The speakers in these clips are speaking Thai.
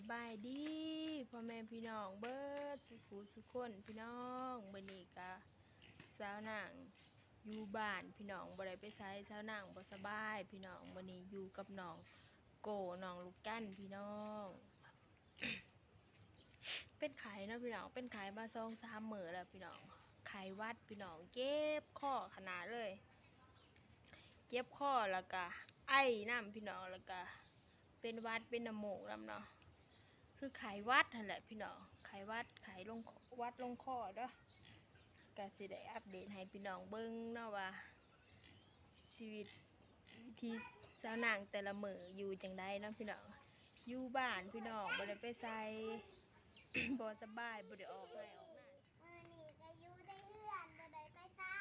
สบายดีพ่อแม่พี่น้องเบิดสุขุสุขคนพี่น้องมื้อนี้ก็สาวนางอยู่บ้านพี่น้องบ่ได้ไปไสสาวนางบ่สบาย พี่น้องมื้อนี้อยู่กับน้องโกน้องลูกกั้นพี่น้อง เป็นไข้เนาะพี่น้องเป็นไข้มาสองสามมือแล้วพี่น้องไข้หวัดพี่น้องเจ็บคอขนาดเลยเจ็บคอแล้วก็ไอน้ำพี่น้องแล้วก็เป็นวัดเป็นน้ำมูกน้ำเนาะ คือไขหวัดนั่นแหละพี่น้องไขหวัดไขลงคอวัดลงคอเด้อก็สิได้อัปเดตให้พี่น้องเบิ่งเนาะว่า ชีวิตวิธีสาวนางแต่ละมืออยู่จังไดเนาะพี่น้องอยู่บ้านพี่น้องบ่ได้ไปใส่บ่สบายบ่ได้ออกไห้ออกหน้ามือนี่ก็อยู่ได้เอื้อนบ่ได้ไปใส่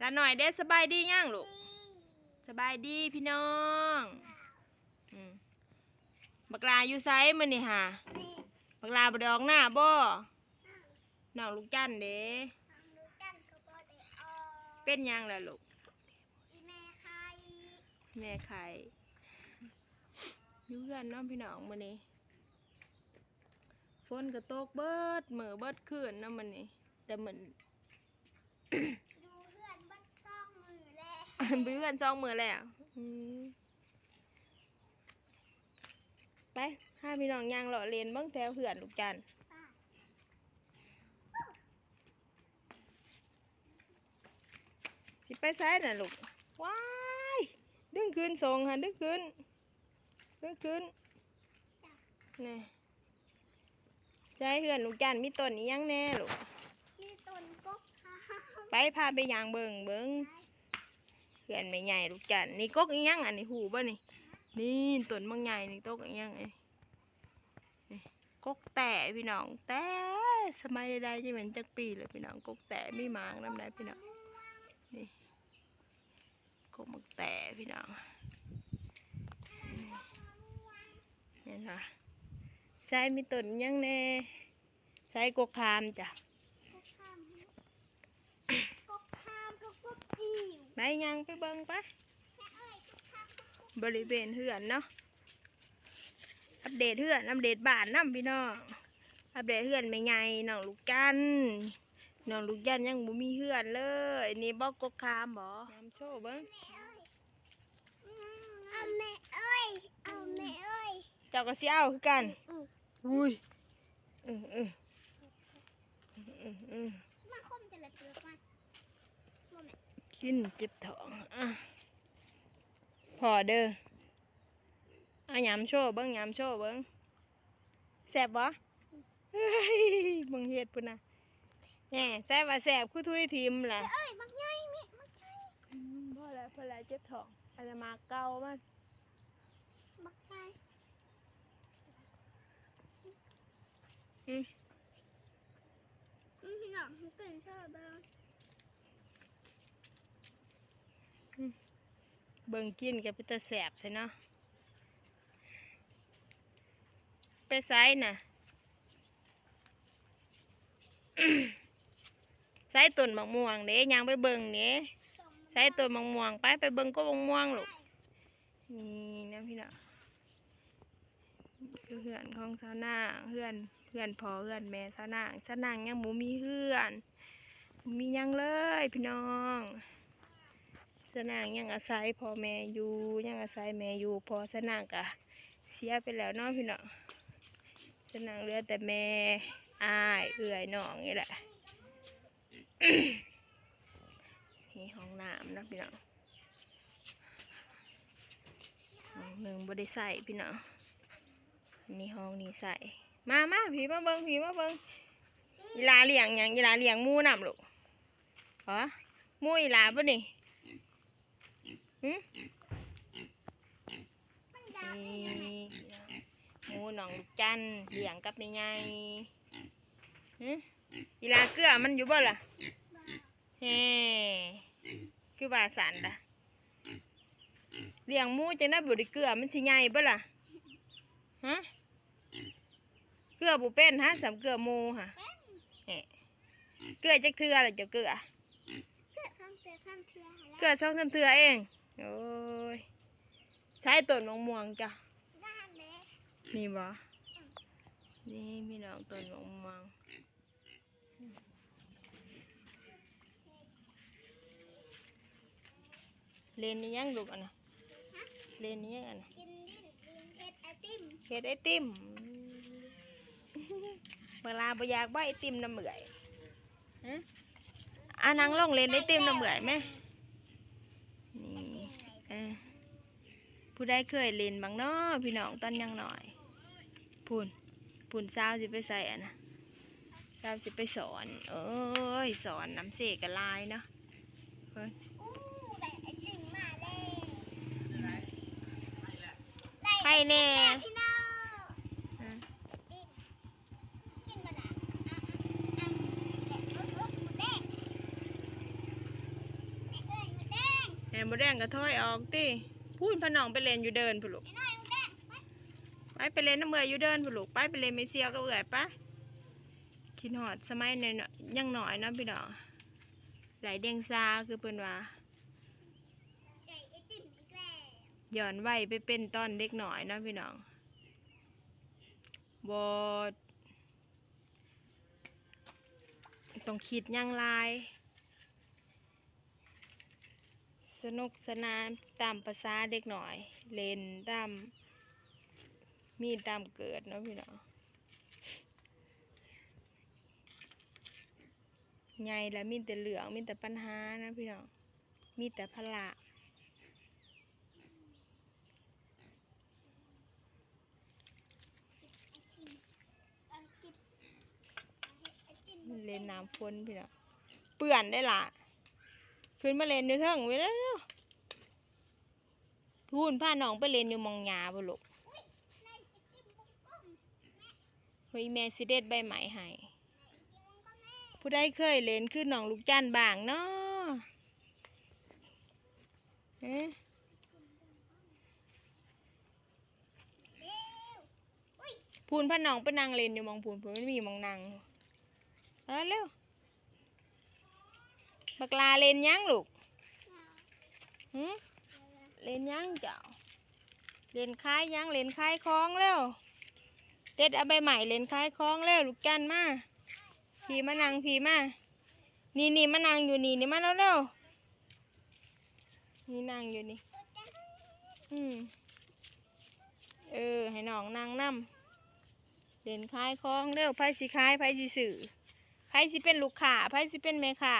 ละหน่อยเด้สบายดียังลูกดีสบายดีพี่น้องอืม บักลาอยู่ไซมื้อนี่ห่านี่บักลาบ่ได้ออกหน้าบ่น้องลูกจันเด้ทำดูกันก็บ่ได้ออกเป็นหยังล่ะลูกอีแม่ใครแม่ไข่อยู่เพื่อนเน้องพี่น้องมื้อนี้ฝนก็ตกเบิดมื้อเบิดคืนเนาะมื้อนี้แต่เหมือนดูเพื่อนเบัดซ่องมือแลเพื่อนสองมื้อแล้วอืม ไปห้าพี่น้องย่างเลาะเลนเบิ่งแถวเพื่อนลูกจันป้าสิไปซ้ายน่ะลูก ว้าย ดึงขึ้นส่งค่ะดึงขึ้น ดึงขึ้น นี่ใจเพื่อนลูกจันมีต้นนี้ยังแน่ลูก มีต้นกกขาวไปพาไปยางเบิงเบิงเพื่อนไม่ใหญ่ลูกจันนี่กกอีหยังอันนี้หูบ่นี่ นี่ต้นบางใหญ่นี่ตกอีหยังไอ้นี่กกแต่พี่น้อง แต่สมัยใดๆจะเป็นจักปีเลยพี่น้องกกแต่ไม่มางน้ำได้พี่น้องนี่กกมักแต่พี่น้องนี่นะใส่มีต้นยังแน่ใส่กกคามจ้ะกกขามกกขามกกกอิ่วไปยังไปเบิ่งไปแม่เอ้ยกกขามกก บริเวณเฮือนเนาะอัปเดตเฮือนอัปเดตบ้านน้ำพี่น้องอัปเดตเฮือนไม่ใหญ่น้องลูกจันน้องลูกจันยังบ่มีเฮือนเลยนี่บอกกกคามบ่ยำโชว์เบิ่งแม่เอ้ยอืมเอาแม่เอ้ยเอาแม่เอ้ยเจ้าก็สิเอาคือกันอืมอุ้ยเออเออเออเออมันคมจะละเกลือกมันบ่แม่กินเจ็บท้องอะ พอเด้อเอายำโชว์เบิ่งยำโชว์เบิ่งแซ่บบ่เฮ้ยเบิ่งเฮ็ดพุ่นน่ะแหน่แซ่บว่าแซ่บคือทุยทิมล่ะเอ้ยมักใหญ่แม่มักใหญ่อืมพอแล้วพอแล้วเจ็บท้องอาจจะมาเกามันมักใหญ่อืมอืมพี่น้องมันตื่นเช้าเบ้าง เบิ่งกินกับเป็นตาแสบใช่เนาะไปไซน่ะไซต้นมะม่วงเด้ยางไปเบิ่งเด้ไซต้นมะม่วงไปไปเบิ่งก็มะม่วงลูกนี่นะพี่เน้องคือเฮือนของสาวนางเฮือนเฮือนพอเฮือนแม่สาวนางสาวนางยังบ่มีเฮือนมียังเลยพี่น้อง สนางยังอาศัยพ่อแม่อยู่ยังอาศัยแม่อยู่พอสนางกะเสียไปแล้วเนาะพี่น้องสนางเหลือแต่แม่อายเอื่อยน้องนี่แหละนี่ห้องน้ำนะพี่น้องห้องหนึ่งบ่ได้ใส่พี่น้องนี่ห้องนี้ใส่มามาผีมาเบิงผีมาเบิงอีลาเลี้ยงยังอีลาเลี้ยงมูน้ำลูกเหรอมูอีลาปะนี่ หืมมันยาวนี่เลยนะหมูหนองลูกจันเลี้ยงกับแม่ใหญ่หึอีลาเกลือมันอยู่บ่ล่ะเฮ้คือบาสันล่ะเลี้ยงหมูจะได้บ่ได้เกลือมันสิใหญ่บ่ล่ะฮะเกลือบ่เป็นฮะสำเกลือหมูค่ะเฮ้เกลือจักเทื่อล่ะเจ้าเกลือเกิดทำเสือทำเทือหาเกลือสองสามเทื่อเอง โอ้ยใช้ต้นมะม่วงจ้ะด้านแม่นี่บ่นี่พี่น้องต้นมะม่วงเลนนี่ยังลูกอะนะเลนนี่ยังอะนะกินดิ้นกินเห็ดไอติมเฮ็ดไอติมเวลาบ่อยากบ่ไอติมน้ำเบื่อยฮะอ่านังลงเล่นไอติมน้ำเบื่อยไหมนี่เออ ผู้ใดเคยเล่นบ้างเนาะพี่น้องตอนยังหน่อยพูนพูนสาวสิไปใส่อะนะสาวสิไปสอน เอ้ยสอนน้ำเสกกับลายเนาะเพิ่นอู้ได้ไอติมมาเลยใครแน่พี่น้องอะไอติมกินมาละอะอะอะเด็กอุ๊บอุ๊บหมูแดงแม่เอ้ยหมูแดงแหมบ่แดงก็ถอยออกติ พูนพะน้องไปเล่นอยู่เดินพุ่นลูกไอ้น้อยหมูแดงไปไปไปเล่นน้ำเบื่อยอยู่เดินผู้ลูกไปไปเล่นไม่เซียวก็เบื่อยปะคิดหอดสมัยในยังหน่อยเนาะพี่น้องไหลเดียงซาคือเพิ่นว่าได้ไอติมอีกแล้วย้อนวัยไปเป็นตอนเด็กหน่อยเนาะพี่น้องบต้องคิดหยังหลาย สนุกสนานตามภาษาเด็กหน่อย เล่นตามมีตามเกิดเนาะพี่น้องใหญ่แล้วมีแต่เหลืองมีแต่ปัญหานะพี่น้องมีแต่พละเอาเล่นน้ำฝนพี่น้องเปื่อนได้ละ ขึ้นมาเล่นอยู่เทิงไว้แล้วเนาะพูนพาน้องไปเล่นอยู่มองหยาบ่ลูกอุ้ยได้ไอติมบุ้งกุ้งเฮ้ยแม่สิเด็ดใบไม้ให้ได้ไอติมบุ้งกุ้งแม่ผู้ใดเคยเล่นคือน้องลูกจันทร์บางเนาะเอ๊ะเร็วอุ้ยพูนพาน้องไปนั่งเล่นอยู่มองพูนพูนไม่มีมองนั่งเอาเร็ว บักลาเล่นยังลูกหึเล่นยังเจ้าเล่นคายยังเล่นคายคล้องเร็วเด็ดเอาใบใหม่เล่นคายคล้องเร็วลูกจันมาพีมานั่งพีมานี่นี่มานั่งอยู่นี่นี่มาแล้วเร็วนี่นังอยู่นี่อืมเออให้น้องนั่งนำเล่นขายของเร็วไผสิขายไผสิสื่อไผสิเป็นลูกค้าไผสิเป็นแม่า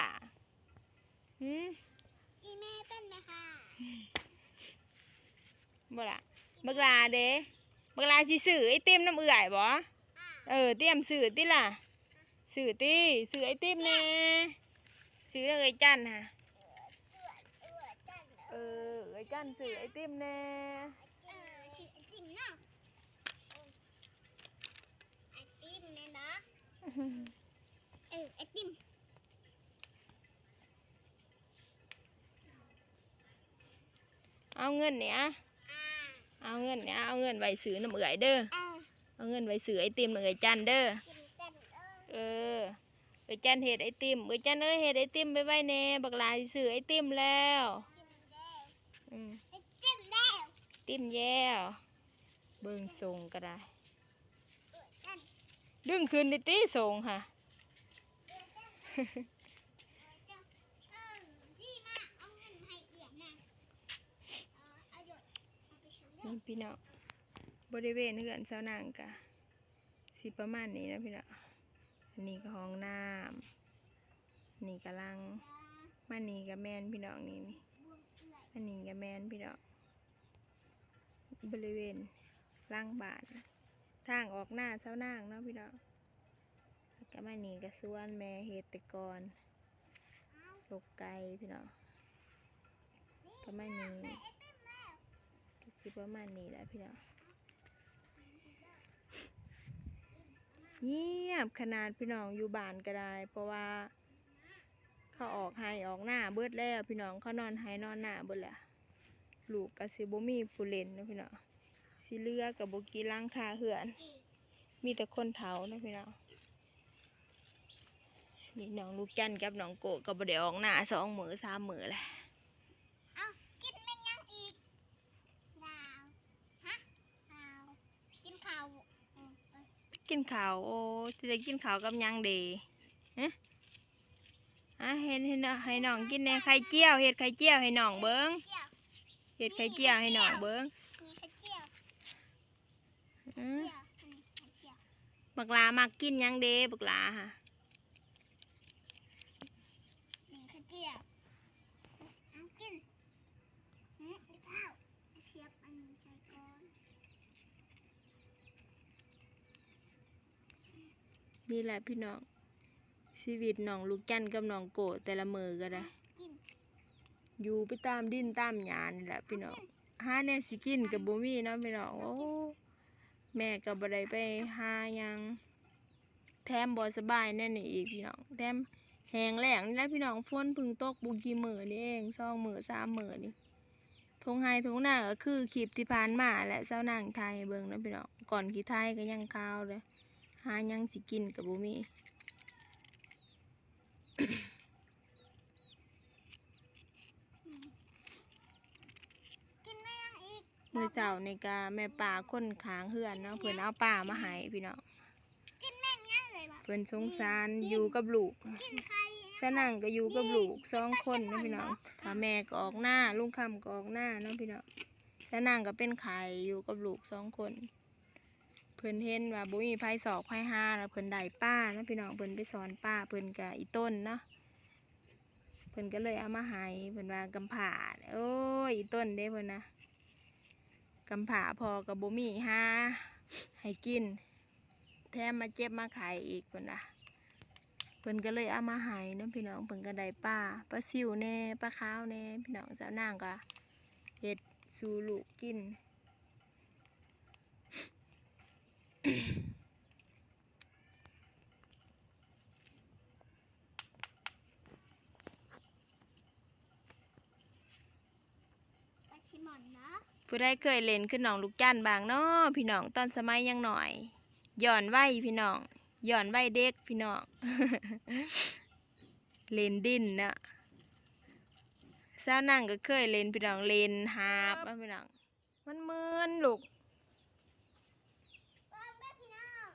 อีแม่เป็นไหมคะบ่ล่ะบักลาเด้บักลาสิสื่อไอติมน้ำเอื่อยบ่อ่าเออเตรียมสื่อติล่ะสื่อติสื่อไอติมแน่สื่อเอ้ยจันค่ะจวดจวดจันเออเอ้ยจันสื่อไอติมแน่เออฉีดไอติมเนาะไอติมเนี่ยนะเออไอติม เอาเงินเนี่ยอ่าเอาเงินเนี่ยเอาเงินไว้ซื้อน้ำเอื่อยเด้ออ่าเอาเงินไว้ซื้อไอติมน้ำเอื่อยจันเด้อกินกันเออเออเอ้ยจันเห็ดไอติมเอ้ยจันเอ้ยเห็ดไอติมไปไว้แน่บักหลาสิซื้อไอติมแล้วกินแล้วอืมไอติมแล้วติมแย่วเบิ่งทรงก็ได้จวดจันดึงขึ้นดิตีทรงค่ะ เออดีมากเอาเงินให้เอี่ยมนะเออเอาหยดเอาไปซื้อ นี่พี่น้องบริเวณเฮือนเสานางกะสิประมาณนี้นะพี่น้องอันนี้ก็ห้องน้ำนี่กำลังมานี่กับแมนพี่น้องนี่นี่มันนี้กับแมนพี่น้องบริเวณล่างบานทางออกหน้าเสานางเนาะพี่น้องก็มานี่กับสวนแม่เฮตะกอนเอาลูกไก่พี่น้องประมานี้ สิประมาณนี้แหละพี่น้องเงียบขนาดพี่น้องอยู่บ้านก็ได้ เพราะว่า เขาออกให้ออกหน้าเบิดแล้ว พี่น้องเขานอนให้นอนหน้าเบิดแล้วลูกก็สิบมีผู้เล่นนะพี่น้องสิเลือกับบ่กี่หลังคาเหือน มีแต่คนเฒ่านะพี่น้องนี่น้องลูกจันทร์กับน้องโกะก็บ่ได้ออกหน้าสองมือสามมือแหละ เอากินแม่งยังอีกดาว ฮะดาว กินข้าว กินข้าวโอ้จะได้กินข้าวกับหยังเดฮะอะเห็นให้น้องให้น้องกินแหน่ไข่เจียวเห็ดไข่เจียวให้น้องเบิ้งเจียวเห็ดไข่เจียวให้น้องเบิ้งมีไข่เจียวอือเจียวอันนี้ไข่เจียวบักหลามักกินหยังเดบักหลาค่ะ มีไข่เจียวเอากินหืมเดี๋ยวข้าวเชียบอันนี้ใส่ก่อน นี่แหละพี่น้องชีวิตน้องลูกจันกับน้องโกะแต่ละมือก็ได้อยู่ไปตามดินตามหญ้านี่แหละพี่น้องหาแน่สิกินกับบ่มีเนาะพี่น้องโอ้แม่ก็บ่ไดไปหายัง แถมบ่สบายแน่นี่อีกพี่น้องแถมแหงแหลงนี่แหละพี่น้องฝนพึ่งตกบ่กี่มื้อนี่เองสองมือสามมือนี่ทงไห้ทงหน้าก็คือคลิปที่ผ่านมาและเซานางไทยเบิ่งนะพี่น้องก่อนขี้ไทยก็ยังขาวเลย หาหยังสิกินกับบ่มีอืมกินไม่ยังอีกมือเจ้าในกาแม่ป่าคนค้างเฮือนเนาะเพิ่นเอาป่ามาให้พี่น้องกินแม่งยังเลยว่ะเพิ่นสงสารอยู่กับลูกกินไข่สนั่งก็อยู่กับลูกสองคนเนาะพี่น้องถ้าแม่ก็ออกหน้าลุงคำก็ออกหน้าเนาะพี่น้องสนั่งก็เป็นไข่อยู่กับลูกสองคน เพิ่นเห็นว่าบ่มีไผสอกไผหาแล้วเพิ่นได้ป้านะพี่น้องเพิ่นไปสอนป้าเพิ่นก็อีต้นเนาะเพิ่นก็เลยเอามาให้เพิ่นว่ากำผาโอ้ยอีต้นเด้เพิ่นนะกำผาพอกับบ่มีห้าให้กิน แถมมาเจ็บมาไข่อีกเพิ่นนะเพิ่นก็เลยเอามาให้เน้องพี่น้องเพิ่นก็ได้ปลาปลาซิวแน่ปลาขาวแน่พี่น้องสาวนางก็เฮ็ดสูลูกกิน ปลา ชิมอนนะผู้ใดเคยเล่นขึ้นหนองลูกจันบางเนาะพี่น้องตอนสมัยยังหน่อยย้อนวัยพี่น้องย้อนวัยเด็กพี่น้องเล่นดินเนะสาวนางก็เคยเล่นพี่น้องเล่นหาบพี่น้องมันมึนลูก ว่าแม่พี่น้อง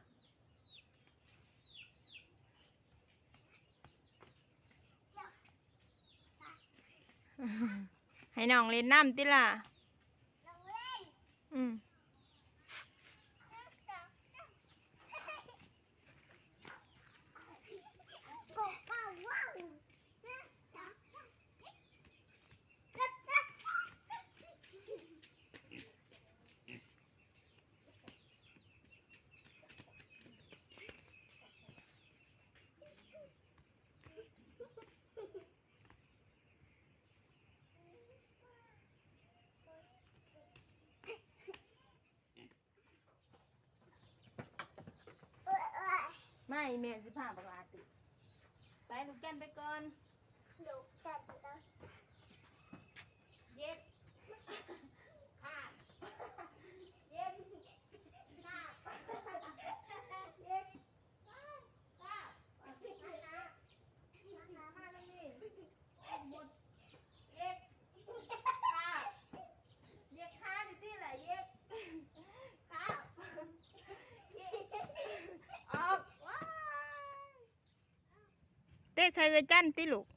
ให้น้องเล่นน้ำติล่ะลงเล่นอืม หนึ่งสองสามโอ้ว้าวว้าวหนึ่งสองสามกัดกัด ไม่ แม่สิพาบักลาติ ไปลูกแก้นไปก่อน ดูกัดกัด เย็บขาดเย็บขาดเย็บขาดขาดไปนะมามาตรงนี้หมดเย็บขาดเย็บขาดดิที่ไหนเย็บขาดเย็บออกว้ายเตะ ใส่เอือจันติลูก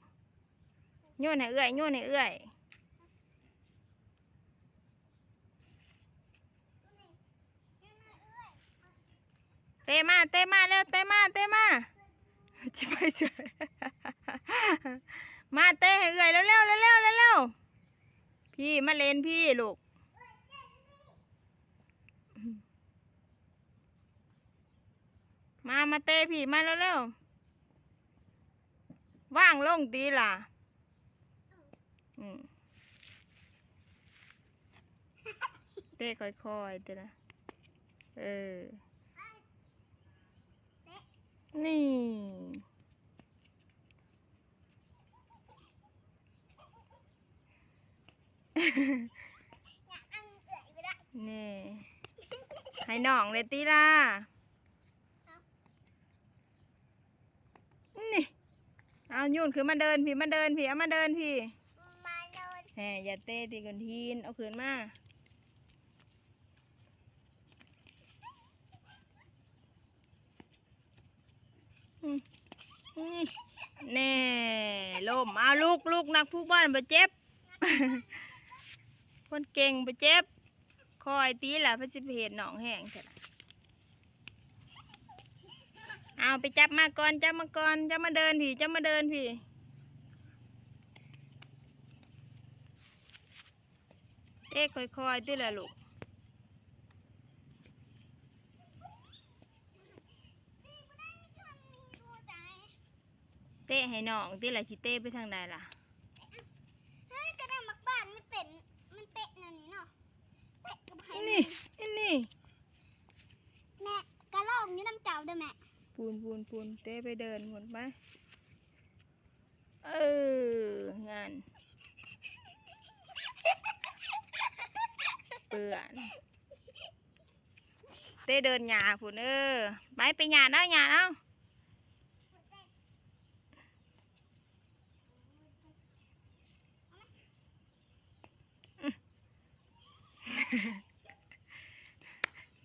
โยนให้เอื้อยโยนให้เอื้อยเตมาเตมาเร็วเตมาเตมาจะไปเฉยมาเตะให้เอื่อยเร็วเร็วเร็วเร็วเร็วพี่มาเล่นพี่ลูกมา มาเตะพี่ มาเร็วเร็ วว่างลงตีล่ะอืมเตะค่อยๆเตะนะเออ นี่อยากอันเอื่อยไปได้นี่ ให้น้องเลยตีล่ะ ยุ่นคือมันเดินพี่มันเดินพี่เอามาเดินพี่มาเดินแหมอย่าเต้ตีกันทีนเอาขืนมาแน่ลมเอาลูกลูกนักฟุตบอลไปเจ็บ คนเก่งไปเจ็บ คอยตีแหละพระสิเพจหนองแห้งเถอ เอาไปจับมาก่อนจับมาก่อนจับมาเดินพี่จับมาเดินพี่เต้ค่อยๆตีละลูกเต้ให้น้องตีละชิเต้ไปทางใดล่ะเฮ้ยกระดาษมักบ้านมันเต็นมันเตะแนวนี้เนาะเตะกับไผ่นี่อันนี่แม่กระลอกอยู่น้ำเจ้าเด้อแม่ ปูนปูนปูนเต้ไปเดินหมดไปเอองานเปื่อนเต้เดินหยาพูนเออไปไปหยาเอาหยาเอา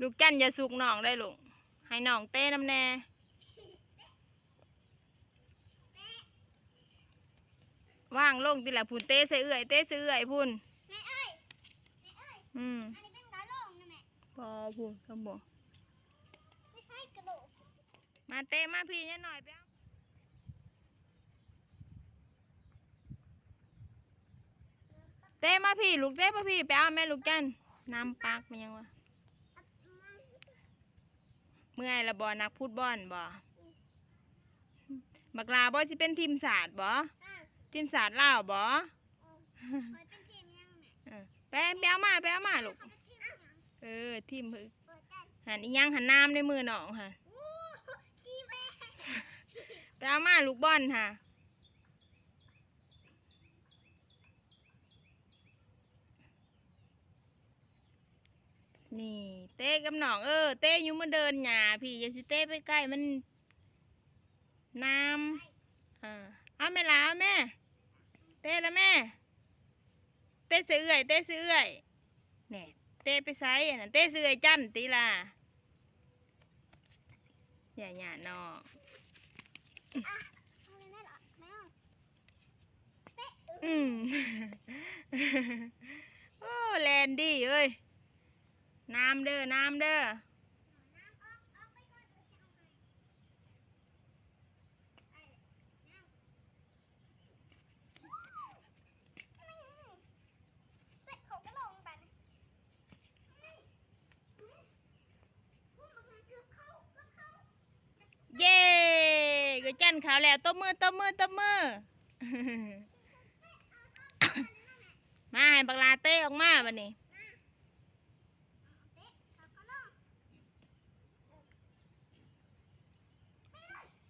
ลูกจันอย่าสุกน้องได้ลูกให้น้องเต้น้ำแน่ ว่างลงติละพูนเต้ใส่เอื่อยเต้ใส่เอื่อยพูนแม่เอ้ยแม่เอ้ยอืมอันนี้เป็นกระลอกนะแม่พอพูนคำบอกไม่ใช่กระโหลกมาเต้มาพี่เนี่ยหน่อยไปเอาเต้มาพี่ลูกเต้มาพี่ไปเอาแม่ลูกจันน้ำปักมันยังวะเมื่อยละบอนักพูดบอลบอบักลาบอสิเป็นทีมศาสตร์บออะ ทีมศาสตร์ลาวบอคอยเป็นทีมยังแม่เออไปไปเอามาไปเอามาลูกเขาเป็นทีมยังเออทีมเพิ่นเปิดกันหันอีหยังหันน้ำในมือน้องค่ะอู้ขี้แม่ไปเอามาลูกบอลค่ะนี่เต้กับน้องเออเต้อยู่มาเดินหยาพี่อย่าสิเต้ไปใกล้มันน้ำอ่าเอาแม่ลาเอาแม่ เต้ละแม่ เต้เสือเอื่อยเต้เสือเอื่อยเนี่ยเต้ไปไซอันนั้นเต้เสือเอื่อยจันตีล่ะอย่าหยานองเอาเลยแม่เหรอแม่เอาเป๊ะอืมโอ้แลนดี้เอ้ยน้ำเด้อน้ำเด้อ น้ำออกออกไปก่อนเดี๋ยวจะเอาไปไอ้น้ำเป๊ะเขาก็ลงไปนะนี่นี่พูดออกมาเกือบเข้าเกือบเข้า เย้ จันขาวแล้วตบมือตบมือตบมือ มาให้บักลาเต้ออกมาบัดนี้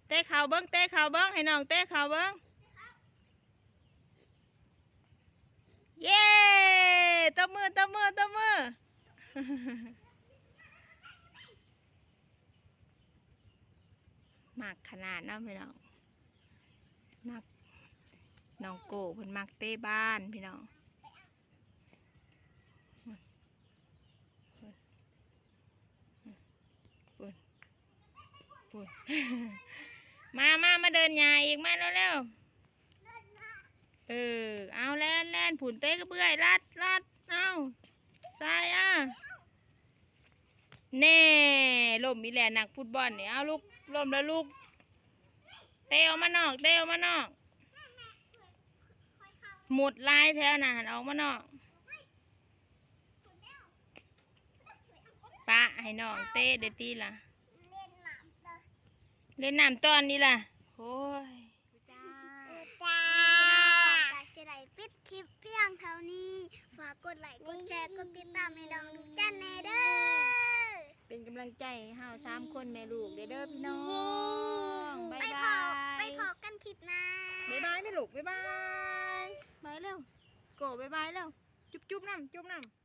เป๊ะเขาเต้ขาวเบิ้งเต้ขาวเบิ้งให้น้องเต้ขาวเบิ้งเย้ตบมือตบมือตบมือ มักขนาดเน้ำพี่น้องมักน้องโก้เพิ่นมักเต้บ้านพี่น้องปุ่นปุ่นมามามาเดินยาอีกมาเร็วเดินมาๆเออ เอาแล่นแล่นผุนเต้กระเบื้อยรัดรัดเอาใส่อะ แน่ล่มมีแหละนักฟุตบอลเนี่ยเอาลูกล่มแล้วลูก เตะออกมานอก เตะออกมานอกคอยเข้าหมดลายแถวนะหันออกมานอกถึงปะให้น้องเตะเดตีล่ะ เล่นน้ำตอนนี้ล่ะโอ้ยจ้าจ้าจ้าเสียดายปิดคลิปเพียงเท่านี้ ฝากกดไลค์กดแชร์กดติดตามให้ดองลูกจันแน่เด้อ เป็นกำลังใจให้เฮาสามคนแม่ลูกเด้อเด้อพี่น้องบ๊ายไปบพอาไปยพอกันคลิปหนะ บ๊ายบายแม่ลูกบ๊ายบายบายเร็วโกบ๊ายบายเร็วจุ๊บจุ๊บน้ำจุ๊บน้ำ